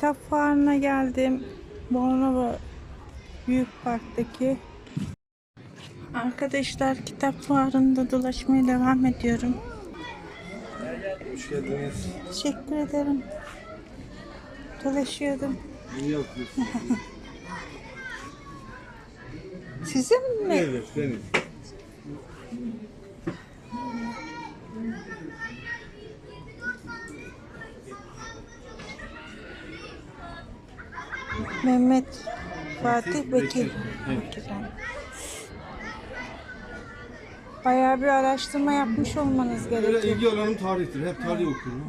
kitap fuarına geldim. Bornova Büyük Park'taki. Arkadaşlar kitap fuarında dolaşmaya devam ediyorum. Hoş geldiniz. Teşekkür ederim. Dolaşıyordum. İyi yapıyorsunuz. Sizin mi? evet benim. Mehmet Fatih Bekir. Evet. Bekir. Bayağı bir araştırma yapmış olmanız Böyle gerekiyor. ilgi alanım tarihtir. Hep tarih okurum.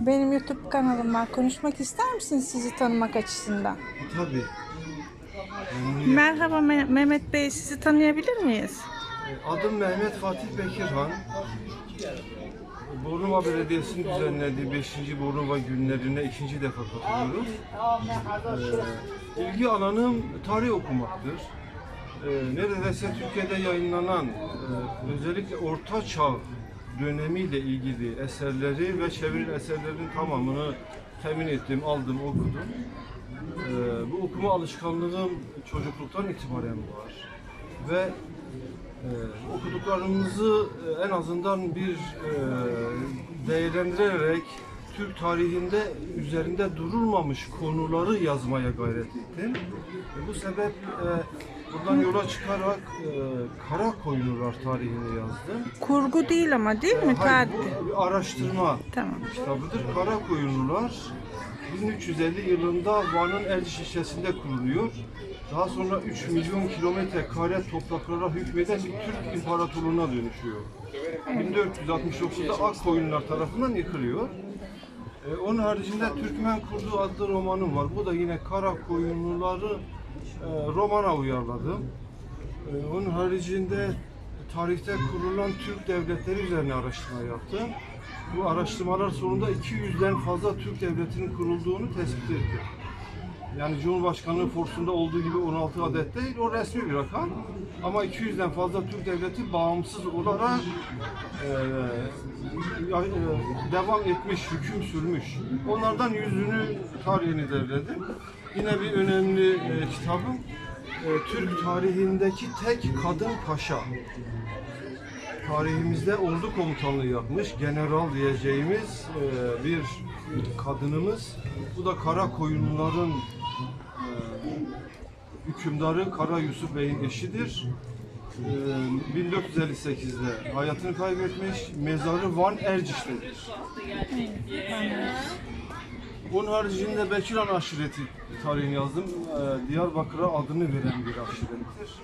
Benim YouTube kanalım var. Konuşmak ister misiniz sizi tanımak açısından? Tabii. Merhaba Me- Mehmet Bey, sizi tanıyabilir miyiz? Adım Mehmet Fatih Bekirhan. Bornova Belediyesi'nin düzenlediği 5. Bornova günlerine ikinci defa katılıyorum. Ee, ilgi alanım tarih okumaktır. Ee, neredeyse Türkiye'de yayınlanan e, özellikle Orta Çağ dönemiyle ilgili eserleri ve çeviri eserlerin tamamını temin ettim, aldım, okudum. Ee, bu okuma alışkanlığım çocukluktan itibaren var. Ve okuduklarımızı e, en azından bir e, değerlendirerek Türk tarihinde üzerinde durulmamış konuları yazmaya gayret ettim. E, bu sebep buradan yola çıkarak Kara Koyunlular tarihini yazdım. Kurgu değil ama değil mi? Hayır, bu araştırma Tamam. kitabıdır. Kara Koyunlular 1350 yılında Van'ın Erciş ilçesinde kuruluyor. Daha sonra 3 milyon kilometre kare topraklara hükmeden bir Türk imparatorluğuna dönüşüyor. 1469'da Akkoyunlular tarafından yıkılıyor. Ee, onun haricinde Türkmen Kurdu adlı romanım var. Bu da yine Kara Koyunluları e, romana uyarladım. Ee, onun haricinde tarihte kurulan Türk devletleri üzerine araştırma yaptım. Bu araştırmalar sonunda 200'den fazla Türk devletinin kurulduğunu tespit ettim. Yani Cumhurbaşkanlığı forsunda olduğu gibi 16 adet değil, o resmi bir rakam. Ama 200'den fazla Türk devleti bağımsız olarak e, e, devam etmiş, hüküm sürmüş. Onlardan yüzünü tarihini derledim. Yine bir önemli e, kitabım, e, Türk tarihindeki tek kadın paşa tarihimizde ordu komutanlığı yapmış, general diyeceğimiz e, bir kadınımız. Bu da Kara Koyunluların e, hükümdarı Kara Yusuf Bey'in eşidir. E, 1458'de hayatını kaybetmiş, mezarı Van Erciş'tedir. Bunun haricinde Bekirhan aşireti tarihini yazdım. E, Diyarbakır'a adını veren bir aşirettir.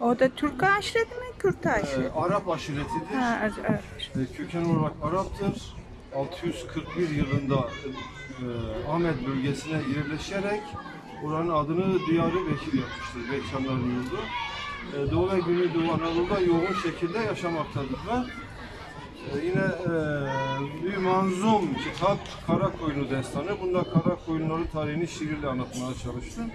O da Türk aşireti mi, Kürt E, aşireti? Arap aşiretidir. Ha, ar- ar- E, köken olarak Arap'tır. 641 yılında e, Ahmet bölgesine yerleşerek oranın adını Diyarı Bekir yapmıştır. Bekçanların yurdu. E, Doğu ve Güneydoğu Anadolu'da yoğun şekilde yaşamaktadırlar. E, yine e, bir manzum kitap Kara Koyunu Destanı. Bunda Kara Koyunları tarihini şiirle anlatmaya çalıştım.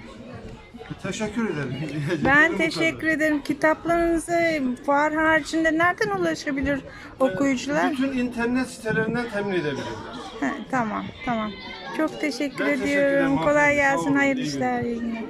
Teşekkür ederim. Ben teşekkür ederim. Kitaplarınızı fuar haricinde nereden ulaşabilir okuyucular? Bütün internet sitelerinden temin edebilirler. Ha, tamam, tamam. Çok teşekkür Ben teşekkür ediyorum. ederim. Kolay gelsin. olun. Hayırlı İyi işler. iyi günler.